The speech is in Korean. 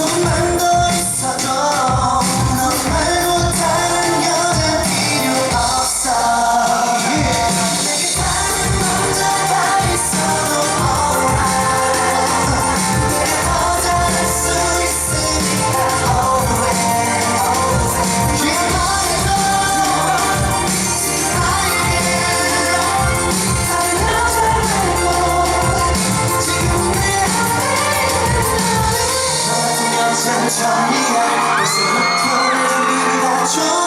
so much. 천천히야 벌써부터 내 준비를 다쳐